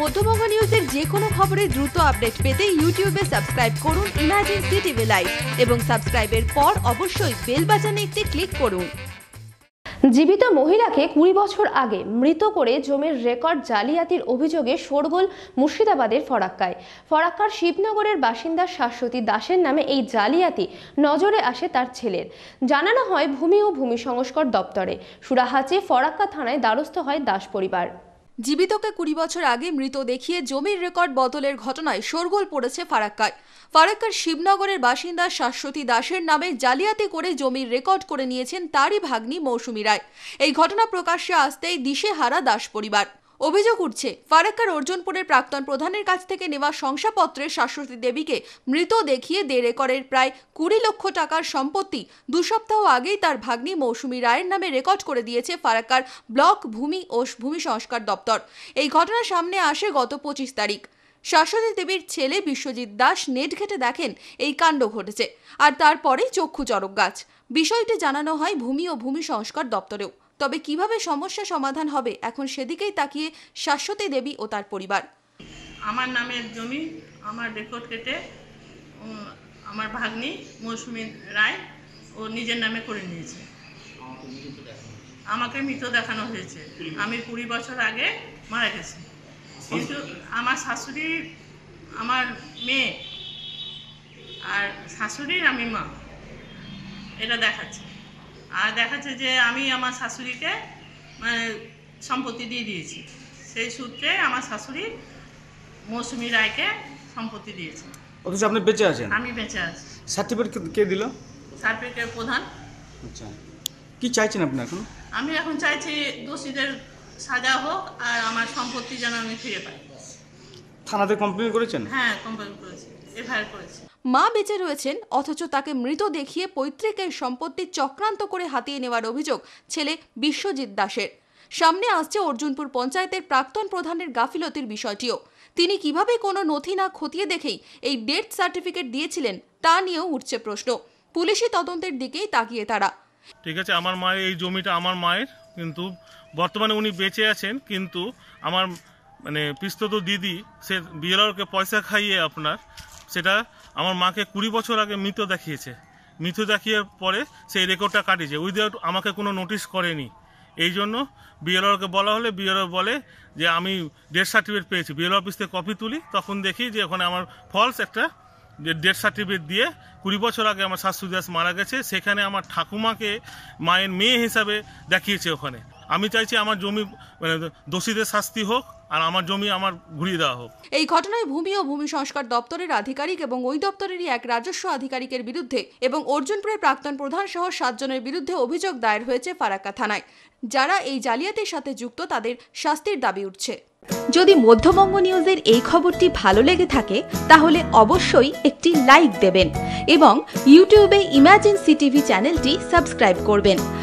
মধ্যবঙ্গ নিউজের যে কোনো খবরের দ্রুত আপডেট পেতে ইউটিউবে সাবস্ক্রাইব করুন ইমাজিন সিটিভি লাইভ এবং সাবস্ক্রাইবের পর অবশ্যই বেল বাজানে একটি ক্লিক করুন। জীবিত মহিলাকে কুড়ি বছর আগে মৃত করে জমির রেকর্ড জালিয়াতির অভিযোগে শোরগোল মুর্শিদাবাদের ফরাক্কায়। ফরাক্কার শিবনগরের বাসিন্দা শাশ্বতী দাসের নামে এই জালিয়াতি নজরে আসে তার ছেলের। জানানো হয় ভূমি ও ভূমি সংস্কার দপ্তরে। সুরাহাচে ফরাক্কা থানায় দ্বারস্থ হয় দাস পরিবার। জীবিতকে কুড়ি বছর আগে মৃত দেখিয়ে জমির রেকর্ড বদলের ঘটনায় শোরগোল পড়েছে ফারাক্কায়। ফারাক্কার শিবনগরের বাসিন্দা শাশ্বতী দাসের নামে জালিয়াতি করে জমির রেকর্ড করে নিয়েছেন তারই ভাগ্নি মৌসুমী রায়। এই ঘটনা প্রকাশ্যে আসতেই দিশেহারা দাস পরিবার। অভিযোগ উঠছে, ফারাক্কার অর্জুনপুরের প্রাক্তন প্রধানের কাছ থেকে নেওয়া শংসাপত্রে শাশ্বতী দেবীকে মৃত দেখিয়ে দেড় একরের প্রায় কুড়ি লক্ষ টাকার সম্পত্তি দু সপ্তাহ আগেই তার ভাগ্নি মৌসুমী রায়ের নামে রেকর্ড করে দিয়েছে ফারাক্কার ব্লক ভূমি ও ভূমি সংস্কার দপ্তর। এই ঘটনা সামনে আসে গত পঁচিশ তারিখ। শাশ্বতী দেবীর ছেলে বিশ্বজিৎ দাস নেট ঘেটে দেখেন এই কাণ্ড ঘটেছে, আর তারপরেই চক্ষু চরক গাছ। বিষয়টি জানানো হয় ভূমি ও ভূমি সংস্কার দপ্তরেও। তবে কীভাবে সমস্যা সমাধান হবে, এখন সেদিকেই তাকিয়ে শাশ্বতী দেবী ও তার পরিবার। আমার নামের জমি, আমার রেকর্ড কেটে আমার ভাগ্নি মৌসুমী রায়, ও নিজের নামে করে নিয়েছে। আমাকে মৃত দেখানো হয়েছে। আমি কুড়ি বছর আগে মারা গেছি। কিন্তু আমার শাশুড়ি, আমার মেয়ে আর শাশুড়ির আমি মা, এটা দেখাচ্ছে। আর দেখাচ্ছে যে আমি আমার শাশুড়িকে মানে সম্পত্তি দিয়ে দিয়েছি। সেই সূত্রে আমার শাশুড়ি মৌসুমি রায়কে সম্পত্তি দিয়েছে। অথচ আপনি বেঁচে আছেন? আমি বেঁচে আছি। সার্টিফিকেট কে দিল? সার্টিফিকেটের প্রধান। আচ্ছা। কি চাইছেন আপনি এখন? আমি এখন চাইছি দোষীদের সাজা হোক আর আমার সম্পত্তি যেন আমি ফিরে পাই। থানাতে কমপ্লেন করেছেন? হ্যাঁ কোম্পানি করেছি। এফআইআর করেছি। মা বেঁচে রয়েছেন অথচ তাকে মৃত দেখিয়ে পৈতৃকের সম্পত্তি চক্রান্ত করে হাতিয়ে নেওয়ার অভিযোগ ছেলে বিশ্বজিৎ দাসের। সামনে আসছে অর্জুনপুর পঞ্চায়েতের প্রাক্তন প্রধানের গাফিলতির বিষয়টিও। তিনি কীভাবে কোনো নথি না খতিয়ে দেখেই এই ডেথ সার্টিফিকেট দিয়েছিলেন তা নিয়েও উঠছে প্রশ্ন। পুলিশি তদন্তের দিকেই তাকিয়ে তারা। ঠিক আছে আমার মায়ের এই জমিটা আমার মায়ের কিন্তু বর্তমানে উনি বেঁচে আছেন কিন্তু আমার মানে পিস্তত দিদি সে বিএলআরকে পয়সা খাইয়ে আপনার, সেটা আমার মাকে কুড়ি বছর আগে মৃত দেখিয়েছে। মৃত দেখিয়ে পরে সেই রেকর্ডটা কাটিয়েছে। উইদাউট আমাকে কোনো নোটিশ করেনি। এই জন্য বিএলআরকে বলা হলে বিএলআর বলে যে, আমি ডেথ সার্টিফিকেট পেয়েছি। বিএলআর অফিস থেকে কপি তুলি, তখন দেখি যে ওখানে আমার ফলস একটা ডেথ সার্টিফিকেট দিয়ে কুড়ি বছর আগে আমার শাশুড়ি দাস মারা গেছে। সেখানে আমার ঠাকুমাকে, মায়ের মেয়ে হিসাবে দেখিয়েছে ওখানে। আমি চাইছি আমার জমি মানে দোষীদের শাস্তি হোক আর আমার জমি আমার ঘুরিয়ে দেওয়া হোক। এই ঘটনায় ভূমি ও ভূমি সংস্কার দপ্তরের আধিকারিক এবং ওই দপ্তরেরই এক রাজস্ব আধিকারিকের বিরুদ্ধে এবং অর্জুনপুরের প্রাক্তন প্রধান সহ সাতজনের বিরুদ্ধে অভিযোগ দায়ের হয়েছে ফারাক্কা থানায়। যারা এই জালিয়াতির সাথে যুক্ত তাদের শাস্তির দাবি উঠছে। যদি মধ্যবঙ্গ নিউজের এই খবরটি ভালো লেগে থাকে তাহলে অবশ্যই একটি লাইক দেবেন এবং ইউটিউবে ইমাজিন সিটিভি চ্যানেলটি সাবস্ক্রাইব করবেন।